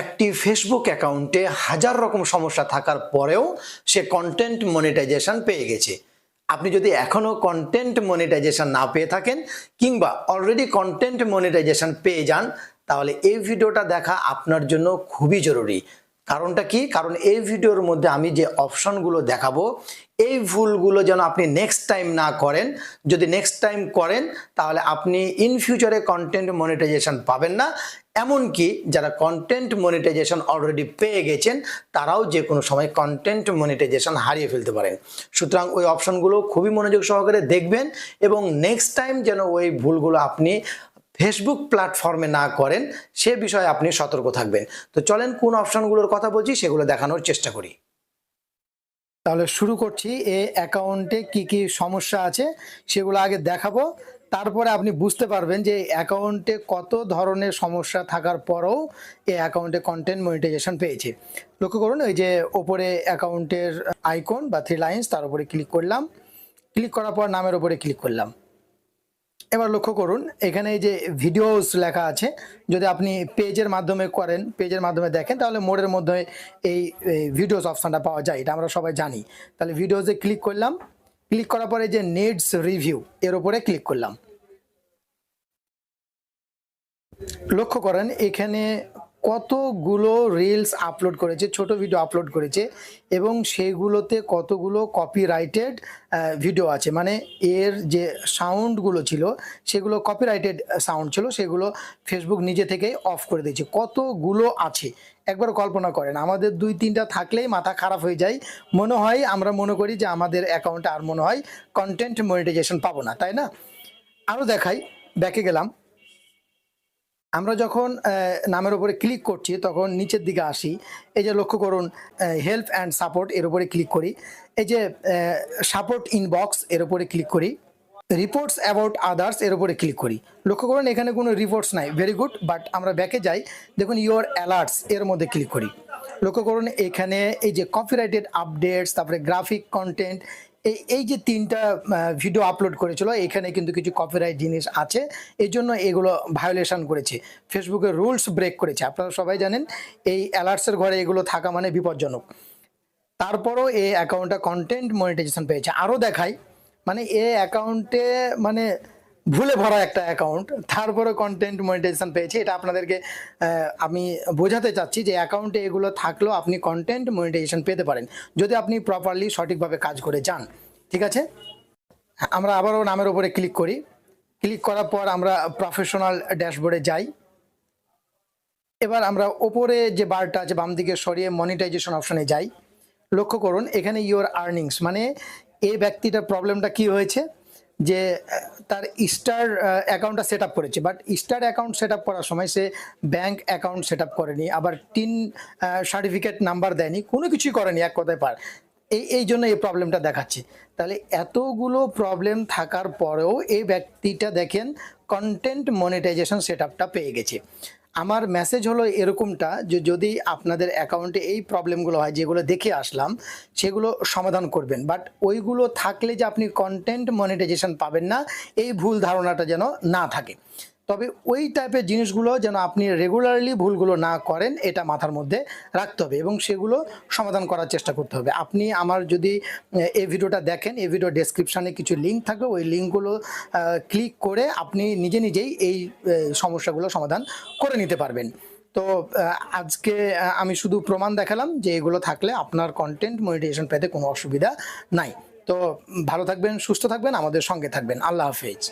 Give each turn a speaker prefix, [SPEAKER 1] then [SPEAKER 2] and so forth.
[SPEAKER 1] একটি ফেসবুক অ্যাকাউন্টে হাজার রকম সমস্যা থাকার পরেও সে কন্টেন্ট মনিটাইজেশন পেয়ে গেছে। আপনি যদি এখনও কন্টেন্ট মনিটাইজেশন না পেয়ে থাকেন কিংবা অলরেডি কন্টেন্ট মনিটাইজেশন পেয়ে যান, তাহলে এই ভিডিওটা দেখা আপনার জন্য খুবই জরুরি। কারণটা কি? কারণ এই ভিডিওর মধ্যে আমি যে অপশনগুলো দেখাবো, এই ভুলগুলো যেন আপনি নেক্সট টাইম না করেন, যদি নেক্সট টাইম করেন, তাহলে আপনি ইন ফিউচারে কন্টেন্ট মনিটাইজেশন পাবেন না। এমনকি যারা কন্টেন্ট মনিটাইজেশন অলরেডি পেয়ে গেছেন, তারাও যে কোনো সময় কন্টেন্ট মনিটাইজেশন হারিয়ে ফেলতে পারেন। সুতরাং ওই অপশনগুলো খুবই মনোযোগ সহকারে দেখবেন এবং নেক্সট টাইম যেন ওই ভুলগুলো আপনি ফেসবুক প্ল্যাটফর্মে না করেন, সে বিষয়ে আপনি সতর্ক থাকবেন। তো চলেন কোন অপশনগুলোর কথা বলছি, সেগুলো দেখানোর চেষ্টা করি। তাহলে শুরু করছি, এ অ্যাকাউন্টে কি কি সমস্যা আছে, সেগুলো আগে দেখাবো। তারপরে আপনি বুঝতে পারবেন যে অ্যাকাউন্টে কত ধরনের সমস্যা থাকার পরেও এই অ্যাকাউন্টে কন্টেন্ট মনিটাইজেশন পেয়েছে। লক্ষ্য করুন, এই যে ওপরে অ্যাকাউন্টের আইকন বা থ্রি লাইন্স তার উপরে ক্লিক করলাম। ক্লিক করার পর নামের উপরে ক্লিক করলাম। এবার লক্ষ্য করুন, এখানে এই যে ভিডিওস লেখা আছে, যদি আপনি পেজের মাধ্যমে করেন, পেজের মাধ্যমে দেখেন, তাহলে মোড়ের মধ্যে এই ভিডিওস অপশানটা পাওয়া যায়, এটা আমরা সবাই জানি। তাহলে ভিডিওসে ক্লিক করলাম। ক্লিক করার পরে যে নিডস রিভিউ এর উপরে ক্লিক করলাম। লক্ষ্য করেন এখানে কতগুলো রিলস আপলোড করেছে, ছোট ভিডিও আপলোড করেছে এবং সেগুলোতে কতগুলো কপিরাইটেড ভিডিও আছে। মানে এর যে সাউন্ডগুলো ছিল, সেগুলো কপিরাইটেড সাউন্ড ছিল, সেগুলো ফেসবুক নিজে থেকেই অফ করে দিয়েছে। কতগুলো আছে? একবার কল্পনা করেন, আমাদের দুই তিনটা থাকলেই মাথা খারাপ হয়ে যায়। মনে হয়, আমরা মনে করি যে আমাদের অ্যাকাউন্টে আর মনে হয় কন্টেন্ট মনিটাইজেশন পাবো না, তাই না? আরও দেখাই, ব্যাকে গেলাম। আমরা যখন নামের উপরে ক্লিক করছি, তখন নিচের দিকে আসি। এই যে লক্ষ্য করুন হেল্প অ্যান্ড সাপোর্ট এর উপরে ক্লিক করি। এই যে সাপোর্ট ইনবক্স এর উপরে ক্লিক করি। রিপোর্টস অ্যাবাউট আদার্স এর উপরে ক্লিক করি। লক্ষ্য করুন, এখানে কোনো রিপোর্টস নাই। ভেরি গুড বাট আমরা ব্যাকে যাই। দেখুন ইওর অ্যালার্টস এর মধ্যে ক্লিক করি। লক্ষ্য করুন, এখানে এই যে কপিরাইটেড আপডেটস তারপরে গ্রাফিক কন্টেন্ট এই যে তিনটা ভিডিও আপলোড করেছিল, এখানে কিন্তু কিছু কপিরাইট জিনিস আছে। এই জন্য এগুলো ভায়োলেশন করেছে। ফেসবুকের রুলস ব্রেক করেছে। আপনারা সবাই জানেন, এই অ্যালার্টসের ঘরে এগুলো থাকা মানে বিপজ্জনক। তারপরও এই অ্যাকাউন্টটা কন্টেন্ট মনিটাইজেশন পেয়েছে। আরও দেখায় মানে এ অ্যাকাউন্টে মানে ভুলে ভরা একটা অ্যাকাউন্ট তারপরে কন্টেন্ট মনিটাইজেশন পেয়েছে। এটা আপনাদেরকে আমি বোঝাতে চাচ্ছি যে অ্যাকাউন্টে এগুলো থাকলেও আপনি কন্টেন্ট মনিটাইজেশন পেতে পারেন। যদি আপনি প্রপারলি সঠিকভাবে কাজ করে যান। ঠিক আছে? আমরা আবারও নামের উপরে ক্লিক করি। ক্লিক করার পর আমরা প্রফেশনাল ড্যাশবোর্ডে যাই। এবার আমরা ওপরে যে বারটা আছে, বাম দিকে সরিয়ে মনিটাইজেশন অপশনে যাই। লক্ষ্য করুন, এখানে ইওর আর্নিংস মানে এই ব্যক্তিটার প্রবলেমটা কি হয়েছে? যে তার স্টার অ্যাকাউন্টটা সেট আপ করেছে। But star account set up করার সময় সে ব্যাংক অ্যাকাউন্ট সেট আপ করেনি, আবার টিন সার্টিফিকেট নাম্বার দেয়নি, কোনো কিছুই করেনি এক কথায় পার। এই এই জন্য এই প্রবলেমটা দেখাচ্ছে। তাহলে এতগুলো প্রবলেম থাকার পরেও এই ব্যক্তিটা দেখেন কন্টেন্ট মনিটাইজেশন সেট পেয়ে গেছে। আমার মেসেজ হলো এরকমটা যে যদি আপনাদের অ্যাকাউন্টে এই প্রবলেমগুলো হয়, যেগুলো দেখে আসলাম, সেগুলো সমাধান করবেন। বাট ওইগুলো থাকলে যে আপনি কন্টেন্ট মনিটাইজেশন পাবেন না, এই ভুল ধারণাটা যেন না থাকে। তবে ওই টাইপের জিনিসগুলো যেন আপনি রেগুলারলি ভুলগুলো না করেন, এটা মাথার মধ্যে রাখতে হবে এবং সেগুলো সমাধান করার চেষ্টা করতে হবে। আপনি আমার যদি এই ভিডিওটা দেখেন এই ভিডিও ডেসক্রিপশানে কিছু লিঙ্ক থাকবে, ওই লিঙ্কগুলো ক্লিক করে আপনি নিজে নিজেই এই সমস্যাগুলো সমাধান করে নিতে পারবেন। তো আজকে আমি শুধু প্রমাণ দেখালাম যে এগুলো থাকলে আপনার কন্টেন্ট মনিটাইজেশন পেতে কোনো অসুবিধা নাই। তো, ভালো থাকবেন, সুস্থ থাকবেন, আমাদের সঙ্গে থাকবেন। আল্লাহ হাফেজ।